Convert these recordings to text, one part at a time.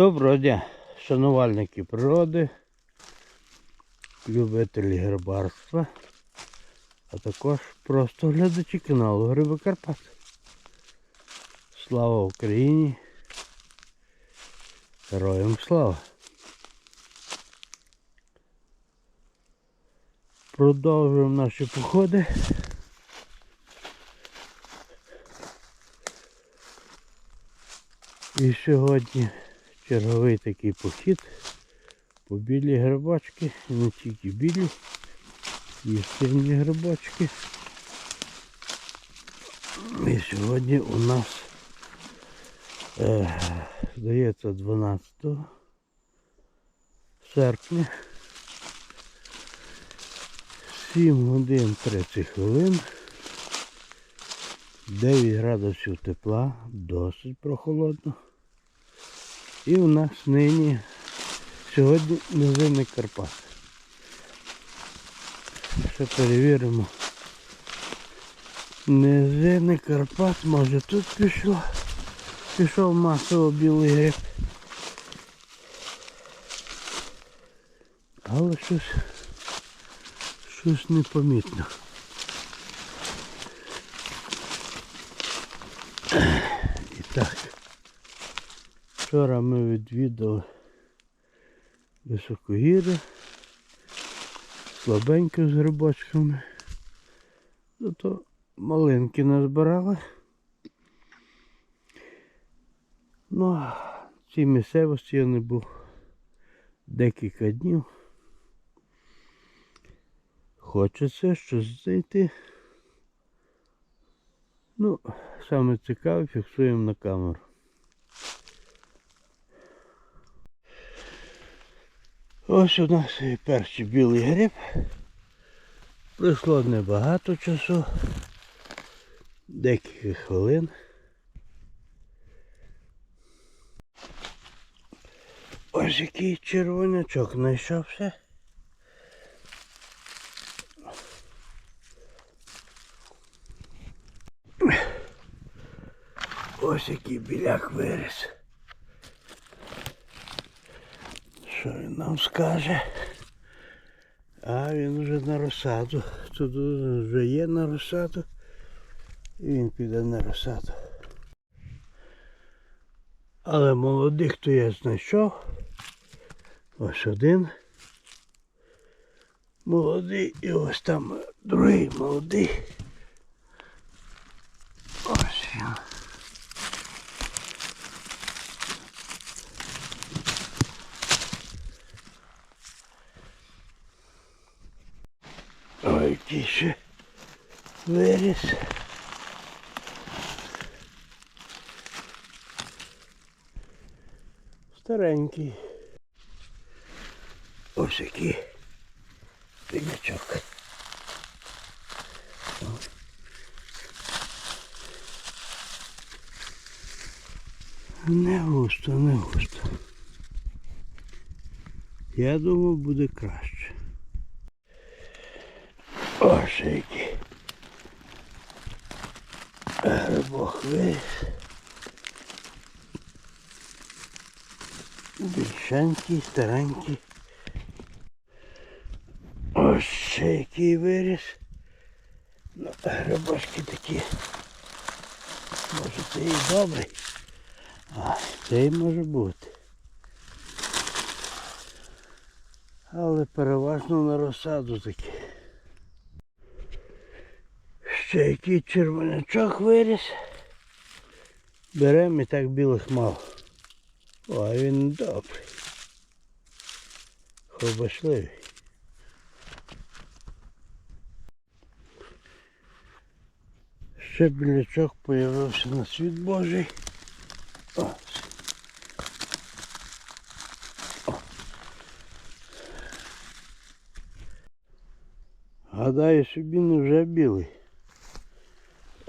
Доброго дня, шанувальники природи, любителі грибарства, а також просто глядачі каналу Гриби Карпат. Слава Україні! Героям слава! Продовжуємо наші походи. І сьогодні черговий такий похід по білі грибочки, і не тільки білі, їстівні грибочки. І сьогодні у нас е, здається 12 серпня 7 годин 30 хвилин. 9 градусів тепла, досить прохолодно. І у нас нині сьогодні низинний Карпат. Ще перевіримо. Низинний Карпат, може тут пішло. Пішов масово білий гриб. Але щось щось непомітно. І так. Вчора ми відвідали високогіри, слабенько з грибочками. Зато малинки назбирали. Ну, в цій місцевості я не був декілька днів. Хочеться щось знайти. Ну, саме цікаве фіксуємо на камеру. Ось у нас і перший білий гриб. Пройшло небагато часу, декілька хвилин. Ось який червонячок знайшовся. Ось який біляк виріс. Що він нам скаже? А він вже на розсаду. Тут вже є на розсаду. І він піде на розсаду. Але молодих то я знайшов. Ось один. Молодий і ось там другий молодий. Ось він. Ще виріс. Старенький. Ось який пінячок. Не густо, не густо. Я думав буде краще. Ось який. Грибок виріс. Більшенький, старенький. Ось ще який виріс. Ну, грибочки такі. Може це і добрий. А, це і може бути. Але переважно на розсаду такі. Ще який червонячок виріс. Беремо і так білих мало. О, він добрий. Хобашливий. Ще білячок появився на світ Божий. Гадаю, що він вже білий.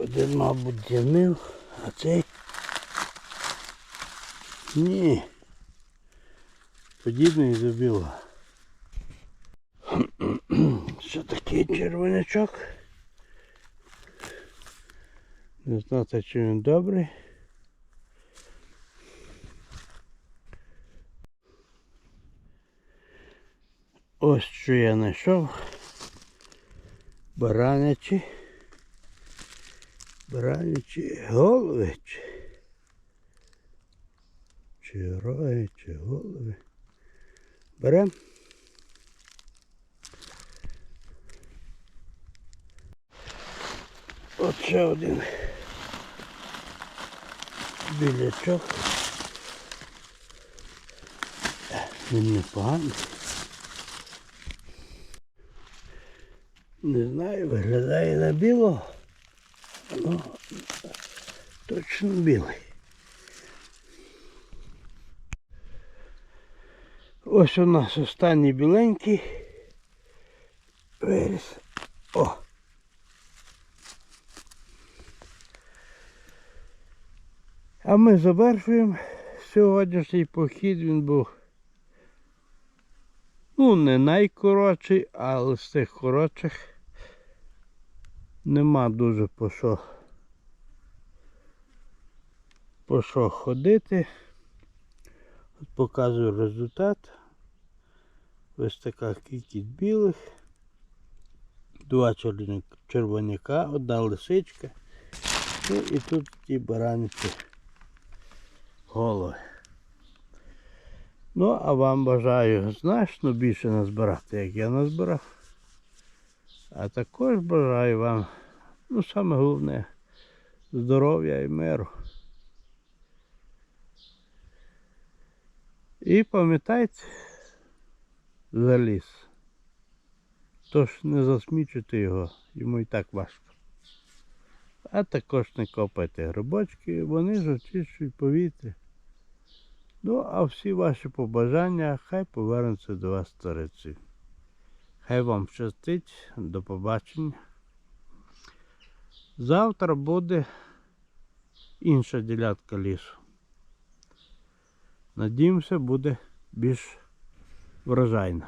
Один, мабуть, дзвонив, а цей ні. Подібний до. Що такий червонячок? Не знати чи він добрий. Ось що я знайшов. Баранячий. Баранячі. Баранячі голови. Чи, чи роги, чи голови. Берем. От ще один білячок. Він непоганий. Не знаю, виглядає на білого. Точно білий. Ось у нас останній біленький. Виріс. О! А ми завершуємо сьогоднішній похід. Він був ну, не найкоротший, але з тих коротших нема дуже по що, що ходити. От показую результат. Ось така кількість білих. Два червоняка, одна лисичка. Ну і тут ті баранці голови. Ну, а вам бажаю значно більше назбирати, як я назбирав. А також бажаю вам, ну саме головне, здоров'я і миру. І пам'ятайте за ліс. Тож не засмічуйте його, йому і так важко. А також не копайте грибочки, вони ж очищують повітря. Ну, а всі ваші побажання хай повернуться до вас стариці. Хай вам щастить, до побачення. Завтра буде інша ділянка лісу. Надіємося, буде більш врожайна.